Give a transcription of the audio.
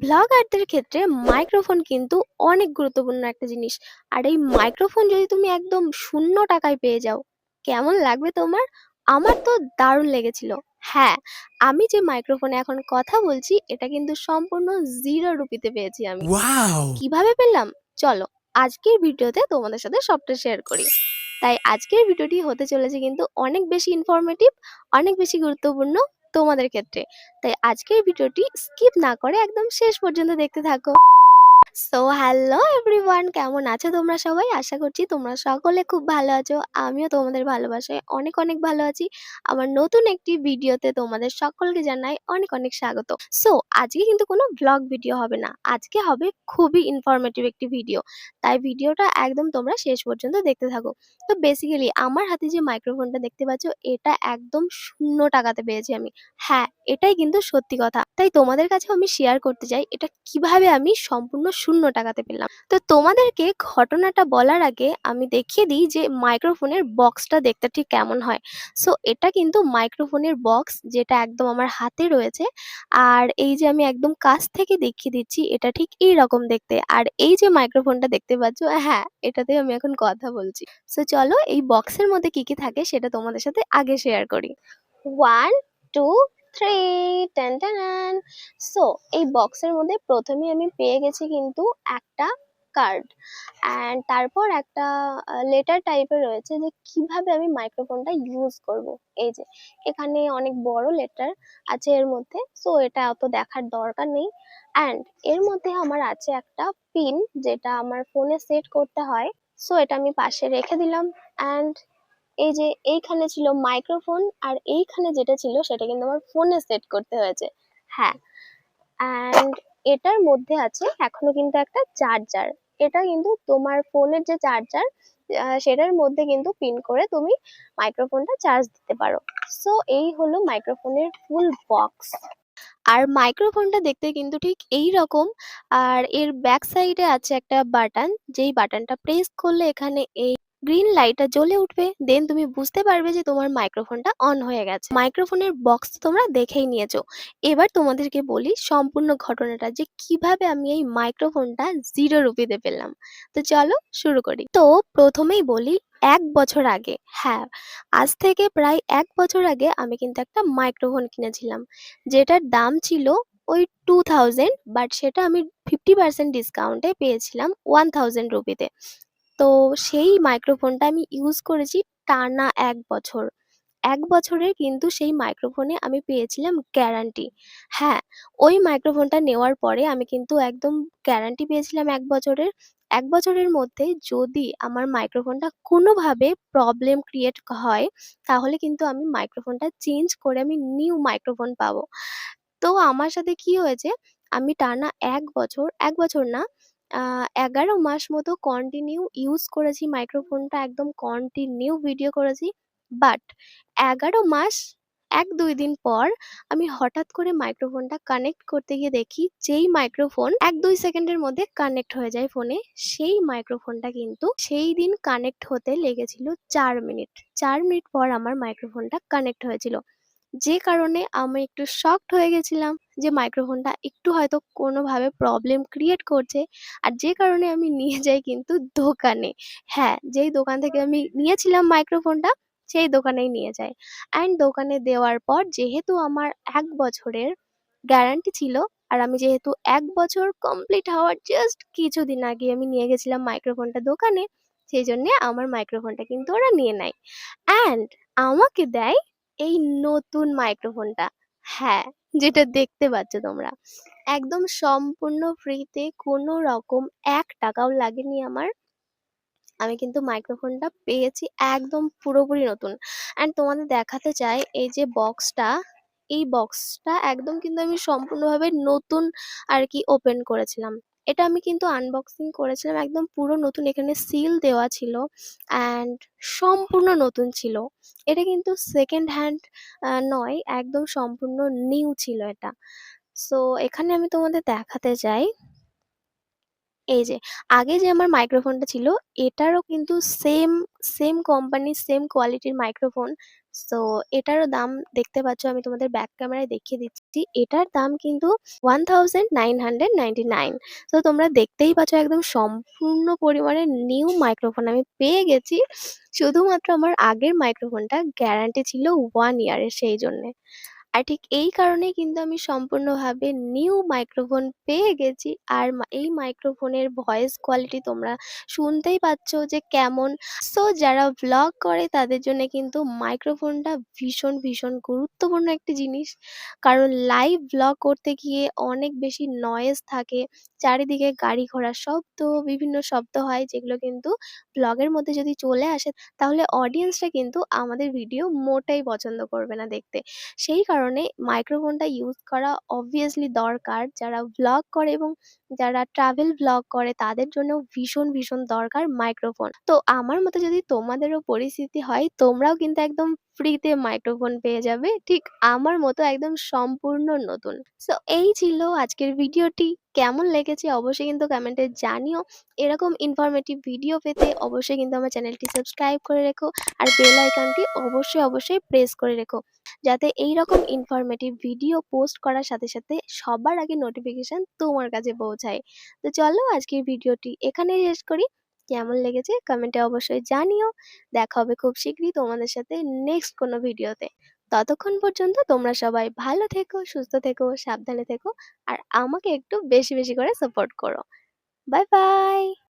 ব্লগারদের ক্ষেত্রে মাইক্রোফোন কিন্তু অনেক গুরুত্বপূর্ণ একটা জিনিস। আর এই মাইক্রোফোন যদি তুমি একদম শূন্য টাকায় পেয়ে যাও কেমন লাগবে তোমার? আমার তো দারুণ লেগেছিল। হ্যাঁ আমি যে মাইক্রোফোনে এখন কথা বলছি এটা কিন্তু সম্পূর্ণ জিরো রুপিতে পেয়েছি আমি। কীভাবে পেলাম? চলো আজকের ভিডিওতে তোমাদের সাথে সবটা শেয়ার করি। তাই আজকের ভিডিওটি হতে চলেছে কিন্তু অনেক বেশি ইনফরমেটিভ অনেক বেশি গুরুত্বপূর্ণ। তোমাদের ক্ষেত্রে। তাই আজকের ভিডিওটি স্কিপ না করে একদম শেষ পর্যন্ত দেখতে থাকো। সো হ্যালো এভরিওয়ান কেমন আছো তোমরা সবাই? আশা করছি তোমরা সকলে খুব ভালো আছো। আমিও তোমাদের ভালোবাসায় অনেক অনেক ভালো আছি। আমার নতুন একটি ভিডিওতে তোমাদের সকলকে জানাই অনেক অনেক স্বাগত। সো আজকে কিন্তু কোনো ব্লগ ভিডিও হবে না। আজকে হবে খুবই ইনফরমেটিভ একটি ভিডিও তাই ভিডিওটা একদম তোমরা শেষ পর্যন্ত দেখতে থাকো। তো বেসিক্যালি আমার হাতে যে মাইক্রোফোনটা দেখতে পাচ্ছ, এটা একদম শূন্য টাকাতে পেয়েছি আমি। হ্যাঁ এটাই কিন্তু সত্যি কথা। তাই তোমাদের কাছে আমি শেয়ার করতে চাই, এটা কীভাবে আমি সম্পূর্ণ শূন্য টাকাতে পেলাম। তো তোমাদেরকে ঘটনাটা বলার আগে আমি দেখিয়ে দিই যে মাইক্রোফোনের বক্সটা দেখতে ঠিক কেমন হয়। সো এটা কিন্তু মাইক্রোফোনের বক্স যেটা একদম আমার হাতে রয়েছে। আর এই যে আমি একদম কাছ থেকে দেখিয়ে দিচ্ছি, এটা ঠিক এই রকম দেখতে। আর এই যে মাইক্রোফোনটা দেখতে পাচ্ছ হ্যাঁ এটাতে আমি এখন কথা বলছি। সো চলো এই বক্সের মধ্যে কি কি থাকে সেটা তোমাদের সাথে আগে শেয়ার করি। One two three ten ten so এই বক্সের মধ্যে প্রথমে আমি পেয়ে গেছি কিন্তু একটা কার্ড অ্যান্ড তারপর একটা লেটার টাইপের রয়েছে যে কীভাবে আমি মাইক্রোফোনটা ইউজ করব। এই যে, এখানে অনেক বড় লেটার আছে এর মধ্যে সো এটা অত দেখার দরকার নেই। অ্যান্ড এর মধ্যে আমার আছে একটা পিন যেটা আমার ফোনে সেট করতে হয় সো এটা আমি পাশে রেখে দিলাম। অ্যান্ড এই যে এইখানে ছিল মাইক্রোফোন আর এইখানে যেটা ছিল সেটা কিন্তু আমার ফোনে সেট করতে হয়েছে। হ্যাঁ অ্যান্ড এটার মধ্যে আছে এখনও কিন্তু একটা চার্জার এটা কিন্তু তোমার ফোনের যে চার্জার সেটার মধ্যে কিন্তু পিন করে তুমি মাইক্রোফোনটা চার্জ দিতে পারো। সো এই হলো মাইক্রোফোনের ফুল বক্স আর মাইক্রোফোনটা দেখতে কিন্তু ঠিক এই রকম আর এর ব্যাক সাইডে আছে একটা বাটন যেই বাটনটা প্রেস করলে এখানে এই গ্রিন লাইটটা জ্বলে উঠবে দেন তুমি বুঝতে পারবে যে তোমার মাইক্রোফোনটা অন হয়ে গেছে। মাইক্রোফোনের বক্স তোমরা দেখেই নিয়েছো। এবার তোমাদেরকে বলি সম্পূর্ণ ঘটনাটা, যে কীভাবে আমি এই মাইক্রোফোনটা জিরো রুপিতে পেলাম। তো চলো শুরু করি। তো প্রথমেই বলি, এক বছর আগে হ্যাঁ আজ থেকে প্রায় এক বছর আগে আমি কিন্তু একটা মাইক্রোফোন কিনেছিলাম, যেটার দাম ছিল ওই টু থাউজেন্ড বাট সেটা আমি ফিফটি পার্সেন্ট ডিসকাউন্টে পেয়েছিলাম ওয়ান থাউজেন্ড রুপিতে তো সেই মাইক্রোফোনটা আমি ইউজ করেছি টানা এক বছর। এক বছরের কিন্তু সেই মাইক্রোফোনে আমি পেয়েছিলাম গ্যারান্টি হ্যাঁ ওই মাইক্রোফোনটা নেওয়ার পরে আমি কিন্তু একদম গ্যারান্টি পেয়েছিলাম এক বছরের। এক বছরের মধ্যে যদি আমার মাইক্রোফোনটা কোনোভাবে প্রবলেম ক্রিয়েট হয়, তাহলে কিন্তু আমি মাইক্রোফোনটা চেঞ্জ করে আমি নিউ মাইক্রোফোন পাবো। তো আমার সাথে কি হয়েছে? আমি টানা এক বছর এক বছর না এগারো মাস মতো কন্টিনিউ ইউজ করেছি মাইক্রোফোনটা একদম কন্টিনিউ ভিডিও করেছি। বাট এগারো মাস, এক দুই দিন পর আমি হঠাৎ করে মাইক্রোফোনটা কানেক্ট করতে গিয়ে দেখি, যেই মাইক্রোফোন এক দুই সেকেন্ডের মধ্যে কানেক্ট হয়ে যায় ফোনে সেই মাইক্রোফোনটা কিন্তু সেই দিন কানেক্ট হতে লেগেছিল চার মিনিট চার মিনিট পর আমার মাইক্রোফোনটা কানেক্ট হয়েছিল। যে কারণে আমি একটু শকড হয়ে গেছিলাম যে মাইক্রোফোনটা একটু হয়তো কোনোভাবে প্রবলেম ক্রিয়েট করছে। আর যে কারণে আমি নিয়ে যাই কিন্তু দোকানে। হ্যাঁ যেই দোকান থেকে আমি নিয়েছিলাম মাইক্রোফোনটা সেই দোকানেই নিয়ে যাই। অ্যান্ড দোকানে দেওয়ার পর যেহেতু আমার এক বছরের গ্যারান্টি ছিল, আর আমি যেহেতু এক বছর কমপ্লিট হওয়ার জাস্ট কিছুদিন আগে আমি নিয়ে গেছিলাম মাইক্রোফোনটা দোকানে, সেই জন্যে আমার মাইক্রোফোনটা কিন্তু ওরা নিয়ে নেয়। অ্যান্ড আমাকে দেয় এই নতুন মাইক্রোফোনটা হ্যাঁ যেটা দেখতে পাচ্ছ তোমরা। একদম সম্পূর্ণ ফ্রিতে কোনো রকম এক টাকাও লাগেনি আমার। আমি কিন্তু মাইক্রোফোনটা পেয়েছি একদম পুরোপুরি নতুন। অ্যান্ড তোমাদের দেখাতে চাই, এই যে বক্সটা এই বক্সটা একদম কিন্তু আমি সম্পূর্ণভাবে নতুন আর কি ওপেন করেছিলাম। এটা আমি কিন্তু আনবক্সিং করেছিলাম। একদম পুরো নতুন, এখানে সিল দেওয়া ছিল অ্যান্ড সম্পূর্ণ নতুন ছিল। এটা কিন্তু সেকেন্ড হ্যান্ড নয়, একদম সম্পূর্ণ নিউ ছিল এটা। সো এখানে আমি তোমাদের দেখাতে চাই। এই যে, আগে যে আমার মাইক্রোফোনটা ছিল, এটারও কিন্তু সেম সেম কোম্পানির সেম কোয়ালিটির মাইক্রোফোন সো এটারও দাম দেখতে পাচ্ছ, আমি তোমাদের ব্যাক ক্যামেরায় দেখিয়ে দিচ্ছি। এটার দাম কিন্তু ওয়ান নাইন হান্ড্রেড নাইন তো তোমরা দেখতেই পাচ্ছ, একদম সম্পূর্ণ পরিমাণে নিউ মাইক্রোফোন আমি পেয়ে গেছি, শুধুমাত্র আমার আগের মাইক্রোফোনটা গ্যারান্টি ছিল ওয়ান ইয়ারের সেই জন্যে। আর ঠিক এই কারণেই কিন্তু আমি সম্পূর্ণভাবে নিউ মাইক্রোফোন পেয়ে গেছি। আর এই মাইক্রোফোনের ভয়েস কোয়ালিটি তোমরা শুনতেই পাচ্ছ যে কেমন। সো যারা ব্লগ করে তাদের জন্য কিন্তু মাইক্রোফোনটা ভীষণ ভীষণ গুরুত্বপূর্ণ একটি জিনিস। কারণ লাইভ ব্লগ করতে গিয়ে অনেক বেশি নয়েজ থাকে। চারিদিকে গাড়ি ঘোড়ার শব্দ, বিভিন্ন শব্দ হয় যেগুলো কিন্তু ব্লগের মধ্যে যদি চলে আসে তাহলে অডিয়েন্সরা কিন্তু আমাদের ভিডিও মোটেই পছন্দ করবে না দেখতে। সেই কারণে মাইক্রোফোনটা ইউজ করা অবভিয়াসলি দরকার। যারা ব্লগ করে এবং যারা ট্রাভেল ব্লগ করে, তাদের জন্য ভীষণ ভীষণ দরকার মাইক্রোফোন তো আমার মতে যদি তোমাদেরও পরিস্থিতি হয়, তোমরাও কিন্তু একদম ফ্রিতে মাইক্রোফোন পেয়ে যাবে। ঠিক আমার মতো একদম সম্পূর্ণ নতুন। সো এই ছিল আজকের ভিডিওটি কেমন লেগেছে অবশ্যই কিন্তু কমেন্টে জানিও। এরকম ইনফরমেটিভ ভিডিও পেতে অবশ্যই কিন্তু আমার চ্যানেলটি সাবস্ক্রাইব করে রেখো আর বেল আইকনটি অবশ্যই অবশ্যই প্রেস করে রেখো। যাতে এই রকম ইনফরমেটিভ ভিডিও পোস্ট করার সাথে সাথে সবার আগে নোটিফিকেশন তোমার কাছে পৌঁছায়। তো চলো আজকের ভিডিওটি এখানেই শেষ করি। কেমন লেগেছে কমেন্টে অবশ্যই জানিও। দেখা হবে খুব শীঘ্রই তোমাদের সাথে নেক্সট কোনো ভিডিওতে ততক্ষণ পর্যন্ত তোমরা সবাই ভালো থেকো, সুস্থ থেকো, সাবধানে থেকো, আর আমাকে একটু বেশি বেশি করে সাপোর্ট করো। Bye bye